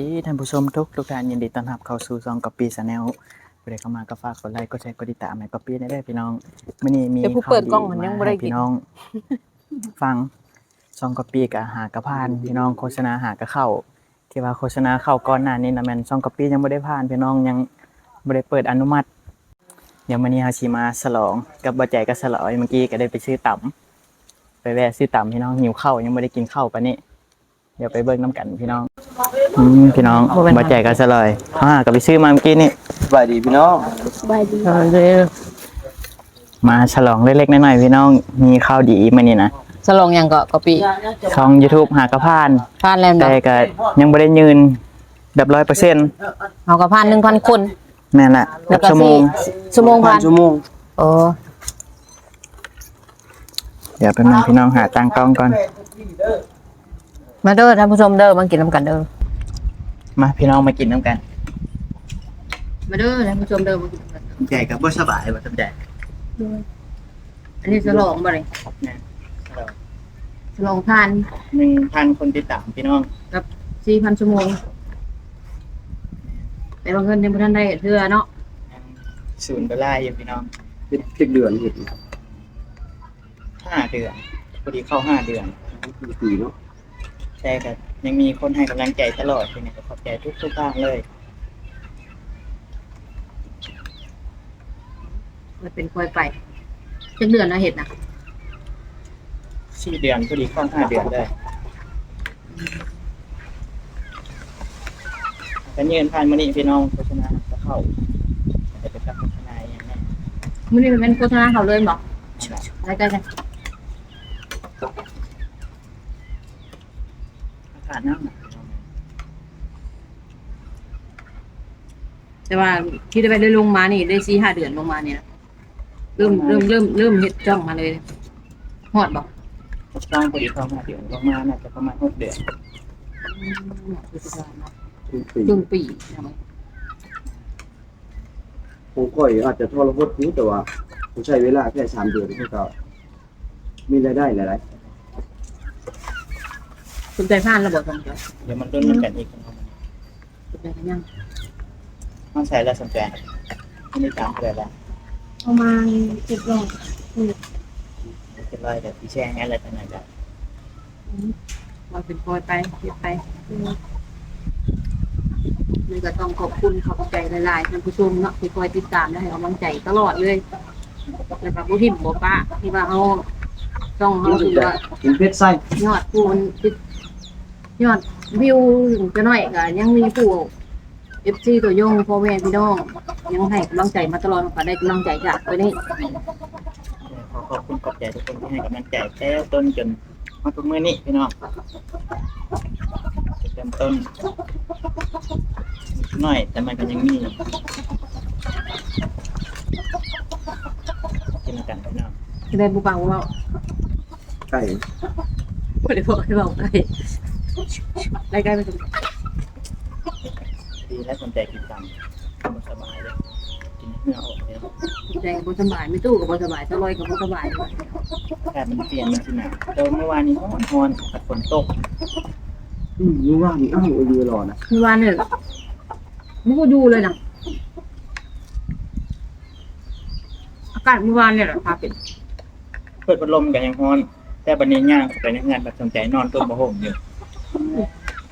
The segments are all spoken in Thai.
ดีท่านผู้ชมทุกทุกท่านยินดีต้อนรับเข้าสู่ซองกอปปี้ชาแนลผู้ใดเข้ามาก็ฝากกดไลค์กดแชร์กดติดตามให้กอปปี้ได้ด้วยพี่น้องมื้อนี้มีแต่ผู้เปิดกล้องมันยังบ่ได้กินให้พี่น้อง ฟังซองกอปปี้กับหากระพานพี่น้องโฆษณาหากระเข้าที่ว่าโฆษณาเข้าก่อนหน้านี้นะแม่นซองกอปปี้ยังบ่ได้ผ่าน พี่น้องยังบ่ได้เปิดอนุมัติ เดี๋ยวมื้อนี้เฮาสิมาฉลองกับบ่ใจกับฉลอยเมื่อกี้ก็ได้ไปซื้อตำไปแวะซื้อตำพี่น้องหิวข้าวยังบ่ได้กินข้าวปานนี้เดี๋ยวไปเบิ่งน้ำกันพี่น้อง อืมพี่น้องบ่เป็นไรบ่แจกกันซะเลยอ่าก็ไปซื้อมาเมื่อกี้นี่สบายดีพี่น้องบายดีเด้อมาฉลองเล็กๆน้อยๆพี่น้องมีข้าวดีมานี่นะสลองหยังก็กะปิช่อง YouTube หากระพานผ่านแล้วแต่เนาะก็ยังบ่ได้ยืนแบบ100%เฮาก็ผ่าน1,000คนแม่นละแล้วก็ชั่วโมงสี่ชั่วโมงผ่านชั่วโมงโอ้เดี๋ยวแป๊บนึงพี่น้องหาตั้งกล้องก่อน มาเด้อท่านผู้ชมเด้อมากินน้ำกันเด้อ มาพี่น้องมากินน้ำกัน มาเด้อท่านผู้ชมเด้อมากินน้ำกันแจกกับบ่สบายบ่สบายอันนี้สลองบ่ได้นะสลองผ่าน1,000คนติดตามพี่น้องกับ4,000ชั่วโมงแต่ว่าเงินยังบ่ทันได้เทื่อเนาะศูนย์ดอลลาร์อยู่พี่น้องเป็นสิบเดือนเห็น5เดือนพอดีเข้าห้าเดือนปีเนาะใช่ครับ ยังมีคนให้กำลังใจตลอดพี่น้องขอบใจทุกทุกๆทางเลยมันเป็นค่อยไปจักเดือนนะเฮ็ดน่ะสี่เดือนพอดีเข้าห้าเดือนได้กันยืนผ่านมานี่พี่น้องโฆษณาจะเข้าจะเป็นการโฆษณาอย่างนี้มื้อนี้มันเป็นโฆษณาเขาเลยบ่นี่แหละรายการกัน อากาศหนาวหนาว แต่ว่าที่ได้ไปได้ลงมานี่ได้4-5เดือนลงมานี่นะเริ่มเริ่มเริ่มเริ่มเฮ็ดจ้องมาเลยฮอดบ่สร้างพอดีเข้าห้าเดือนลงมาน่าจะประมาณหกเดือนเป็นปีครึ่งปีนะผมก่อยอาจจะทรหดนี้แต่ว่าผมใช้เวลาแค่สามเดือนเท่ากับมีรายได้หลายสนใจผ่านระบบสนใจเดี๋ยวมันต้นมันกันอีกนะครับสนใจกันยัง มันใส่แล้วสนใจไม่ได้ตามอะไรล้วประมาณเจ็ดร้อยเป็นรอยแต่พี่แช่งอะไรต่างๆแบบเราเป็นคอยไปเฮ็ดไปนี่ก็ต้องขอบคุณขอบใจหลายๆท่านผู้ชมเนาะที่คอยติดตามและให้กำลังใจตลอดเลยแล้วก็ผู้ทิมบ่ป้าที่ว่าเฮาต้องเฮาถือว่ากินเพชรไส้ยอดผู้มันยอดวิวถึงจะน้อยก็ยังมีผู้ FC ตัวยงพ่อแม่พี่น้องยังให้กำลังใจมาตลอดก็ได้กำลังใจจากตัวนี้ขอขอบคุณขอบใจทุกคนที่ให้กำลังใจแล้วต้นจนมาทุกมื้อนี้พี่น้องจะเริ่มต้นนิดหน่อยแต่มันก็ยังมีกินกันพี่น้องจะได้ผู้ฟังว่าไก่บ่ได้บอกให้เว้าใกล้รายการมัน ดีและสนใจกินกันมันสบายเลยกินให้เหงื่อออกเลยใจบ่สบายไม่ตู้ก็บ่สบายตะลอยก็บ่สบายด้วยอากาศมันเปลี่ยนมันสิหนาวแต่เมื่อวานนี้ร้อนร้อนแต่ฝนตกอืมรู้ว่ามีอ้าวอายุรอนะเมื่อวานเนี่ยมันก็ดูเลยนะอากาศเมื่อวานเนี่ยแหละพาเป็นเปิดพัดลมกันยังร้อน แต่บันนี้ย่างเข้าไปในงานแบบสนใจนอนต้นมะฮมอยู่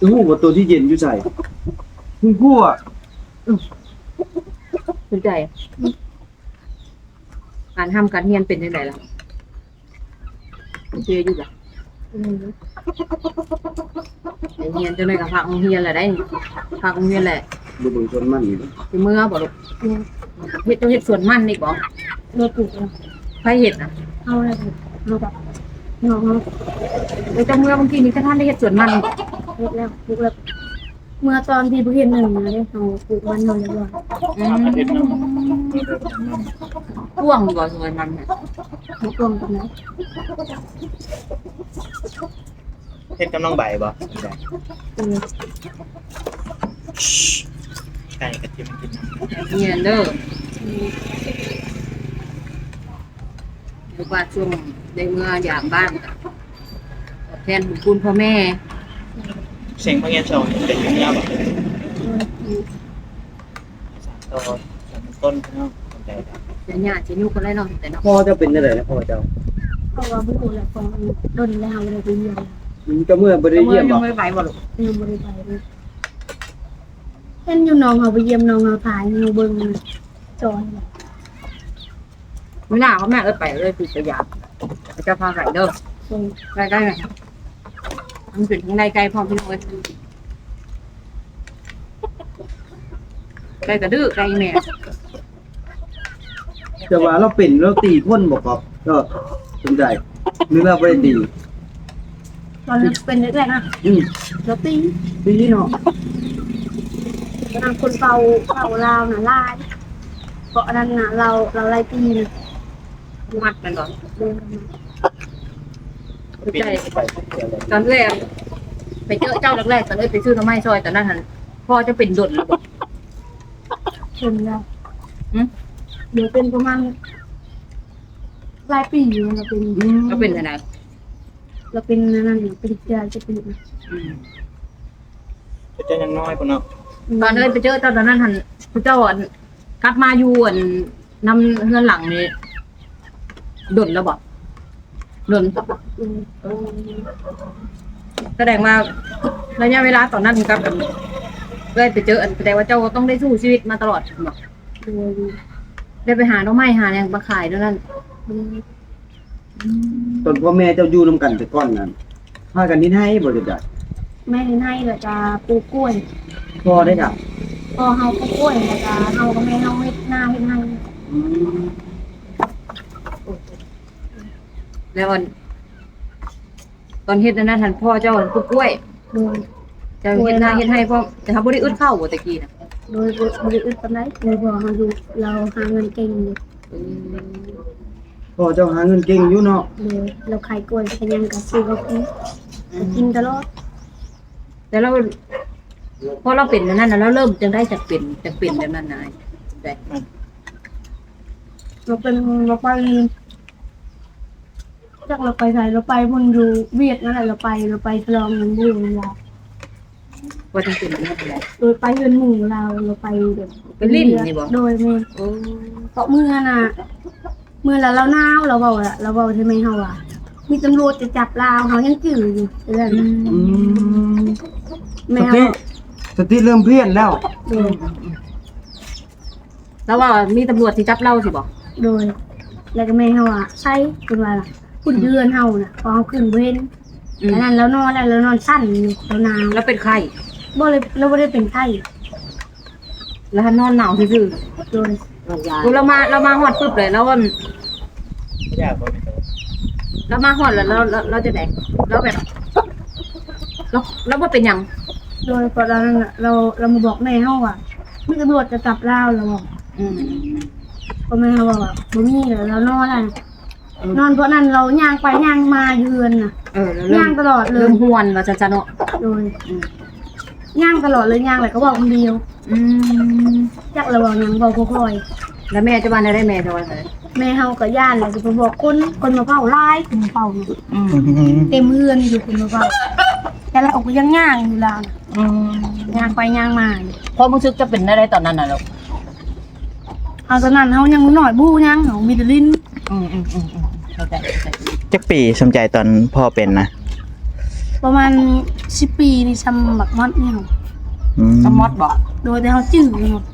ตู้หูว่าตัวที่เย็นอยู่ใส่ คุณกู้อะสนใจการทำการเรียนเป็นยังไงล่ะโอเคอยู่ล่ะเรียนจะเลยกับพักโรงเรียนแหละได้นี่พักโรงเรียนแหละดูเบิ่งชนมันนี่สิเมื่อบ่ลูกเฮ็ดต้องเฮ็ดสวนมันนี่บ่รถปลูกแล้วใครเฮ็ดน่ะเอาอะไรรถแบบน้องเอาเดี๋ยวจะเมื่อบางทีนี่ถ้าท่านได้เฮ็ดสวนมันรถแล้วปลูกแล้ว เมื่อตอนที่ผู้เห็นหนึ่งมาได้เอาปลูกมันนอนเรียบร้อยอืมอาทิตย์หนึงพ่วงบ่สวนมันน่ะบุกลมกันนะเฮ็ดกับน้องใบบ่เออไก่กระเทียมกินน้ำเรียเด้อดี๋ยวว่าช่วงได้เมื่อยามบ้านก็ตอบแทนบุญคุณพ่อแม่ เสียงบางอย่างสองเป็นอย่างเงี้ยบ่โดยต่อสามต้นพี่น้องสนใจครับเดี๋ยวญาจะยู่กันเลยเนาะแต่เนาะพ่อเจ้าเป็นจังไดนะพ่อเจ้าเพราะว่าผู้และของดนแล้วเลยไปเยี่ยมอืมก็เมื่อบ่ได้เยี่ยมยับ่งไม่ไหวบ่ลูกยังบริไปเลยเห็นอยู่น้องเขาไปเยี่ยมน้องเขาถ่ายอยู่เบิ้งจอยไม่น่าเขาแม่เอ้ยไปเลยคือจะอยากจะพาไปเด้อตรงใกล้ๆหน่อย มันเป็นข้างในไกลพร้อมพี่น้องเอ้ยไกลกระดื้อไกลแม่แต่ว่าเราเป็นเราตีคนบ่ครับก็สนใจหรือว่าบ่ได้ตีตอนนั้นเป็นแรกๆนะอืมเราตีตีเนาะตอนนั้นคนเป่าเป่าลาวน่ะลายเพราะอันนั้นน่ะเราเราไล่ตีนะมัดกันก่อน เดินมาใจตอนแรกไปเจอเจ้าแรกๆตอนเอ้ยไปซื้อหน้ำไม้ซอยตอนนั้นหันพ่อจะเป็นดนแล้วบ่ชนแล้วหืมเดี๋ยวเป็นประมาณหลายปีอยู่เราเป็นก็เป็นอะไรเราเป็นอันนั่นอยู่เป็นยาจะเป็นจะยังน้อยกว่าเนาะตอนเอ้ยไปเจอเจ้าตอนนั้นหันเจ้าอะกลับมาอยู่อะนำเฮือนหลังนี่ดนแล้วบ่ด นอืมแสดงว่าระยะเวลาตอนนั้นกับเลยไปเจออันแสดงว่าเจ้าก็ต้องได้สู้ชีวิตมาตลอดบอกโดยได้ไปหาหน้องไม้หาอย่างมาขายด้วยนั่นอืมตอนพ่อแม่เจ้าอยู่นํกันแต่ก่อนนั้นพากันนิดให้บ่ได้จ้ะแม่ให้เราจะปลูกกล้วยพ่อได้จ้ะพอเฮาปลูกกล้วยเราจะเฮาก็แม่เฮาเฮ็ดหน้าเฮ็ดให้ อืม แล้วอันตอนเฮ็ดนั่นนะท่านพ่อเจ้าปลูกกล้วย โดย เจ้าเฮ็ดหน้าเฮ็ดให้พ่อแต่เขาบ่ได้อึดเข้าวบ่ตะกี้น่ะโดยบริอึดปานใดโดยพอเฮาอยู่เราหาเงินเก่งอยู่พ่อเจ้าหาเงินเก่งอยู่เนาะโดยเราขายกล้วยก็ยังก็ซื้อก็กินก็กินตลอดแล้วเราพอเราเป็นอันนั้นน่ะแล้วเริ่มจังได้จากเป็นจากเป็นแบบนั้นนายได้เราเป็นเราไป จากเราไปไทยเราไปบนอยู่เวียดนั่นแหละเราไปเราไปฉลองเงินบุญเราว่าจังเป็นอันนั้นได้โดยไปเงินหมู่เราเราไปแบบเป็นลิ้นนี่บ่โดยแม่โอ้เพราะเมื่อน่ะเมื่อแล้วเราหนาวเราเบาละเราเบาใช่ไหมเฮาอะมีตำรวจจะจับเราเขายังจืดอยู่เรื่องอืมแม่สเฮาติสติเริ่มเพี้ยนแล้ว โดยแล้วว่ามีตำรวจที่จับเราสิบ่โดย แล้วก็แม่เฮาอะใช่เป็นว่าล่ะ คุณเดือนเฮาน่ะพอเฮาขึ้นเว้นอืม แล้วนั้นแล้วนอนแล้วแล้วนอนสั้นอยู่แล้วหนาวแล้วเป็นไข้บ่เลยเราบ่ได้เป็นไข้แล้วนอนหนาวซื่อโดยๆกูเรามาเรามาฮอดปึ๊บเลยแล้วว่าไม่อยากบ่เป็นตัวเรามาฮอดแล้วเราเราเราจะไหนเราแบบเราเราบ่เป็นหยังโดยพอเรานั้นน่ะเราเรามาบอกแม่เฮาว่ามีตำรวจจะจับเราเราบอกอืมพอแม่เฮาบอกว่าบ่มีแล้วเรานอนแล้ว นอนเพราะนั้นเราย่างไปย่างมาอยู่เรือนน่ะเออแล้วเริ่ย่ามงตลอดเลเริ่ยมหวนว่าจะจะเนาะโดยอืมย่างตลอดเลยย่างแหละก็บอกคนเดียวอืมจักระบอกหยังบอกค่อยแล้วแม่จะมาได้แม่จะว่าไงๆแม่เฮาก็ย่านเลยจะไปบอกคนคนมาเผาไล่คนมาเผาอยู่อืมเต็มเฮือนอยู่คนมาเผาแต่เราก็ยังย่างอยู่แล้วน่ะอืมย่างไปย่างมาอยู่พอรู้สึกจะเป็นอะไรตอนนั้นน่ะลูกเอาตอนนั้นเฮายังหน่อยบู้ยังเฮามีแต่ลิ้น อืมอืมอืมอืมเข้าใจเข้าใจจักปีสนใจตอนพ่อเป็นนะประมาณ10ปีนี่ซ้ำบักมอดเนี่ยอืมสมอดบอกโดยแต่เฮาจื้อหมด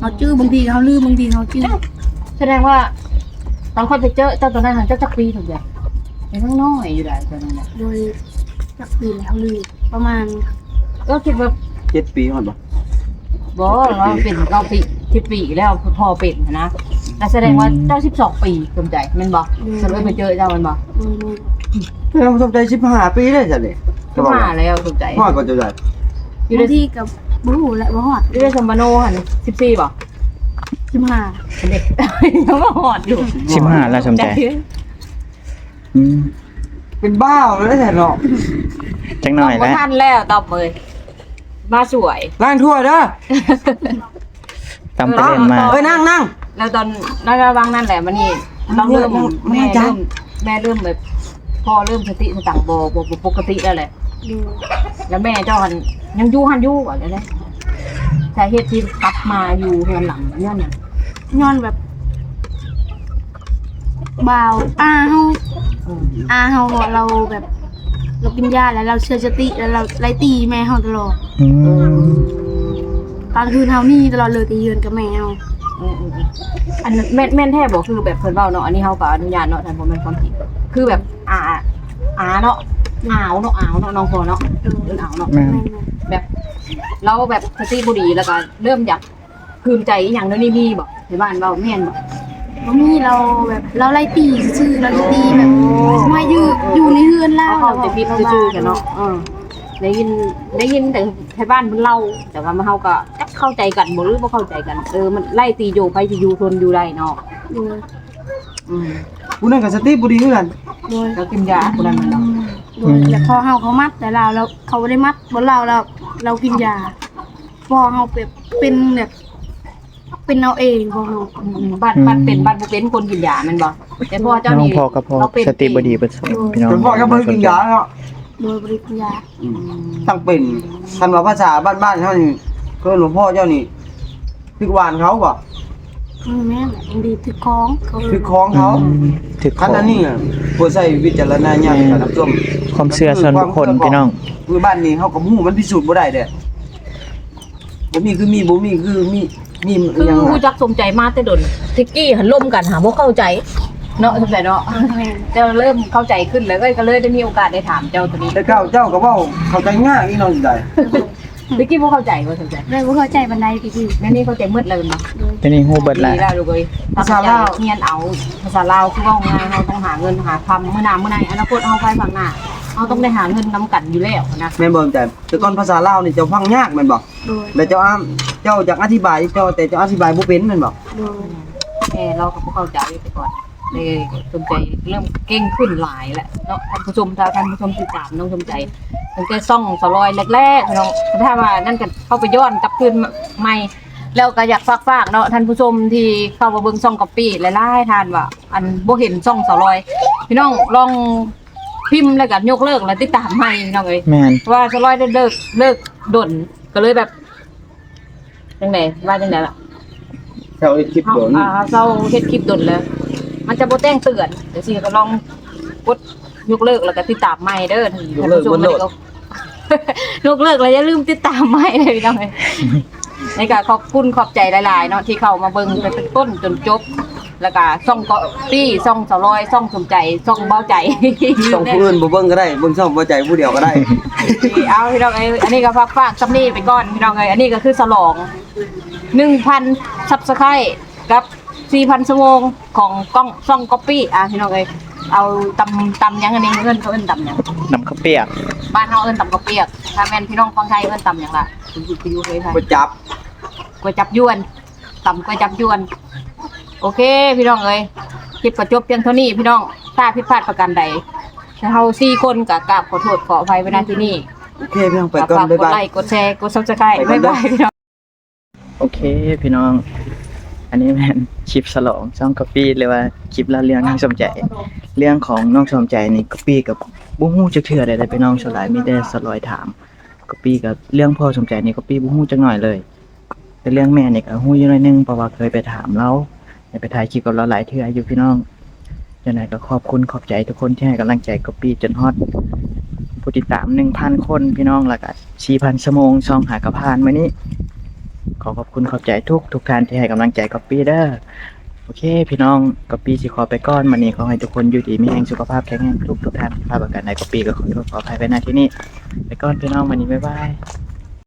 เฮาจื้อบางทีเฮาลืมบางทีเฮาจื้อแสดงว่า ตอนค่อยไปเจอเจ้าตอนนั้นหันเจ้าจักปีถูกอย่างยังทั้งน้อยอยู่ได้ตอนนั้นน่ะโดยจักปีแล้วลืมประมาณก็คิดว่าเจ็ดปีก่อนบ่บอกว่าเป็นเราปีสิบปีแล้วพอเป็นนะ แต่แสดงว่าเจ้าสิบสองปีสนใจแมันบอกฉันเลยไปเจอเจ้ามันบอกโดยโดยเราสนใจ15ปีได้จ้ะนี่ขึ้นมาแล้วสนใจพ่อก็จะได้อยู่ในบางทีกับบู้และบ่ฮอดอยู่ในสมบโนหันสิบสี่บอก15เด็ก ยังมาหอดอยู่สิบห้าแล้วสนใจอืมเป็นบ้าแล้วแท้เนาะจังหน่อยมาแล้วทันแล้วตอบเลย มาสวย ล้างถ้วยเด้อตามไปเล่นมา เอ้ยนั่งนั่ง แล้วตอนนั่นระวังนั่นแหละมันนี่เราเริ่มมันแม่มันจ้ะเริ่มแม่เริ่มแบบพ่อเริ่มสติสตังค์โบโบปกติแล้วแหละ ดูแล้วแม่เจ้าหันยังอยู่หันอยู่ก่อนเลยนะสาเหตุที่กลับมาอยู่เฮือนหลังย้อนหยังย้อนแบบบ่าวอาเฮาอืมอาเฮาเราแบบ เรากินยาแล้วเราเชื่อสติแล้วเราไล่ตีแม่เฮาตลอดอืมตอนคืนเฮานี่ตลอดเลยตีเยือนกับแม่เฮา อืมอืมอืมอันนั้นแม่นแม่นแท้บอกคือแบบเพิ่นเว้าเนาะอันนี้เฮาก็อนุญาตเนาะท่านบ่แม่นความจริงคือแบบอาอาเนาะอาวเนาะอาวเนาะน้องพอเนาะเอิ้นอาวเนาะแม่นแม่นแบบเราแบบสติบุรีแล้วก็เริ่มอยากคืนใจอหย่างนั้นนี่มีบอกในบ้านเราแม่นบอกๆบ่มีเราแบบเราไล่ตีซื่อๆเราจะตีแบบมาอยู่อยู่ในเฮือนเราเขาเขาจะพิดซื่อๆกันเนาะเออได้ยินได้ยินแต่ไทยบ้านมันเล่าแต่ว่ามาเฮาก็จัก เข้าใจกันบ่หรือบ่เข้าใจกัน เออมันไล่ตีโยไปสิอยู่ทนอยู่ได้เนาะโดยอืมผู้นั้นก็สติบ่ดีคือกันโดยแล้วกินยาคนนั้นมันเนาะโดยแต่พอเฮาเขามัดแต่เราเราเขาบ่ได้มัดบนเราเราเรากินยาพอเฮาแบบเป็นแบบเป็นเอาเองพอเฮาอืมบ้านบ้านเป็นบ้านบ่เป็นคนกินยาแมันบ่แต่พ่อเจ้าน้องนี่พ่อกับพ่อเราเป็นสติบ่ดีเบิดสุดพี่น้องเป็นพ่อก็บ่ได้กินยาเนาะโดยบริกินยา อืม ตั้งเป็นคันว่าภาษาบ้านๆเฮานี่ คือหลวงพ่อเจ้านี่พริกหวานเขาบ่อืมแม่นบางทีถือของเขาพริกของเขาถึกขคันองอันนี้อะบ่ใช้วิจารณญาณในการรับชมความเชื่อส่วนบุคคลพี่น้อง คือบ้านนี้เฮาก็บ่ฮู้มันพิสูจน์บ่ได้เด้บ่มีคือมีบ่มีคือมีมีคือหยังฮู้จักสมใจมาแต่ดนทิกกี้หันล่มกันหาบ่เข้าใจ เนาะสมใจเนาะแม่นเจ้าเริ่มเข้าใจขึ้นแล้วก็เลยได้มีโอกาสได้ถามเจ้าตัวนี้แต่เจ้าเจ้าก็เว้าเข้าใจง่ายอีน้องสิได้ ทิกกี้บ่เข้าใจว่าสมใจได้บ่เข้าใจบันไดพี่พี่แม่นี่เข้าใจหมืดเลยเนาะโดยทีนี้ฮู้เบิดดีแล้วแล้วลูกเอ้ยภาษาลาวเรียนเอาภาษาลาวคือเว้าง่ายเฮาต้องหาเงินหาคำมื้อหน้ามื้อไหนอนาคตเฮาไปข้างหน้าเฮาต้องได้หาเงินนํกันอยู่แล้วนะแม่นบ่ใจแต่ก่อนภาษาลาวนี่เจ้าฟังยากแม่นบ่โดยแล้วเจ้าอ้ามเจ้าอยากอธิบายเจ้าแต่เจ้าอธิบายบ่เป็นแม่นบ่โดยแม่เราก็บ่เข้าใจไปก่อน เลยสนใจเริ่มเก่งขึ้นหลายแล้วเนาะท่านผู้ชมถ้าท่านผู้ชมติดตามน้องสมใจตั้งแต่ซ่องสลอยแรกๆเนาะถ้าว่านั่นกันเข้าไปย้อนกลับคืนใหม่แล้วก็อยากฝากฝากๆเนาะท่านผู้ชมที่เข้ามาเบิ่งซ่องกับปีหลายๆท่านว่า อันบ่เห็นซ่องสลอยพี่น้องลองพิมพ์แล้วก็ยกเลิกแล้วติดตามใหม่พี่น้องเอ้ยแม่นว่าสลอยได้เลิกเลิกดนก็เลยแบบจังไดว่าจังไดล่ะเจ้าเฮ็ดคลิปเฮาโดนอ่าเราเฮ็ดคลิปดนแล้ว มันจะบ่แจ้งเตือนเดี๋ยวสิก็ลองกดยกเลิกแล้วก็ติดตามใหม่เด้อท่านผู้ชมแล้วก็ยกเลิกแล้วอย่าลืมติดตามใหม่เลยพี่น้องเอ้ยในการขอบคุณขอบใจหลาย ๆ เนาะที่เข้ามาเบิ่งตั้งแต่ต้นจนจบ แล้วก็ซ่องเกาะปี้ซ่องสลอยซ่องสมใจซ่องเบาใจต้องผู้อื่นบ่เบิ่งก็ได้เบิ่งช่องบ่ใจผู้เดียวก็ได้ เอาพี่น้องเอ้ยอันนี้ก็ฝากฝากซับนี่ไปก่อนพี่น้องเอ้ยอันนี้ก็คือสลองหนึ่งพันซับสไครกับ สี่พันชั่วโมงของกล้องซ่องก๊อปปี้อะพี่น้องเอ้ยเอาตำตำหยังอันนี้เอิ้นเขาเอิ้นตำหยังน้ำข้าวเปียกบ้านเฮาเอิ้นตำกระเปียกถ้าแม่นพี่น้องฟังไทยเอิ้นตำหยังล่ะคุณอยู่คุณอยู่เคยไทยบ่จับก๋วยจับยวนตำก๋วยจับยวน โอเค พี่น้องเอ้ยคลิปก็จบเพียงเท่านี้พี่น้องถ้าผิดพลาดประการใดถ้าเฮาสี่คนก็กราบขอโทษขออภัยไว้ณที่นี่โอเคพี่น้องไปก่อนฝากบ๊ายกดบายไลค์กดแชร์กด Subscribe ไปก่บ๊าอยนเด้อบายพี่น้อง โอเคพี่น้อง อันนี้แม่นคลิปสลองช่องกาแฟหรือว่าคลิปเล่าเรื่องน้องสมใจ เรื่องของน้องสมใจนี่กาแฟกับบ่ฮู้จักเทื่อใดๆพี่น้องสลายมีแต่สลอยถามกาแฟกับเรื่องพ่อสมใจนี่กาแฟบ่ฮู้จักหน่อยเลย แต่เรื่องแม่นี่ก็ฮู้อยู่หน่อยนึงเพราะว่าเคยไปถามเราได้ไปถ่ายคลิปกับเราหลายเทื่ออยู่พี่น้องจังไดก็ขอบคุณขอบใจทุกคนที่ให้กำลังใจกาแฟจนฮอดผู้ติดตาม1,000คนพี่น้องแล้วก็4,000ชั่วโมงช่องหากระพานมื้อนี้ ขอขอบคุณขอบใจทุกทุกท่านที่ให้กำลังใจก๊อปปี้เด้อโอเค พี่น้องก๊อปปี้สิขอไปก้อนมันนี้ขอให้ทุกคนอยู่ดีมีแรงสุขภาพแข็งแรงทุกทุกท่านภาพอาการในก๊อปปี้ก็ขอโทษขออภัยไปนะที่นี้ไปก้อนพี่น้องมันนี้บ๊ายบาย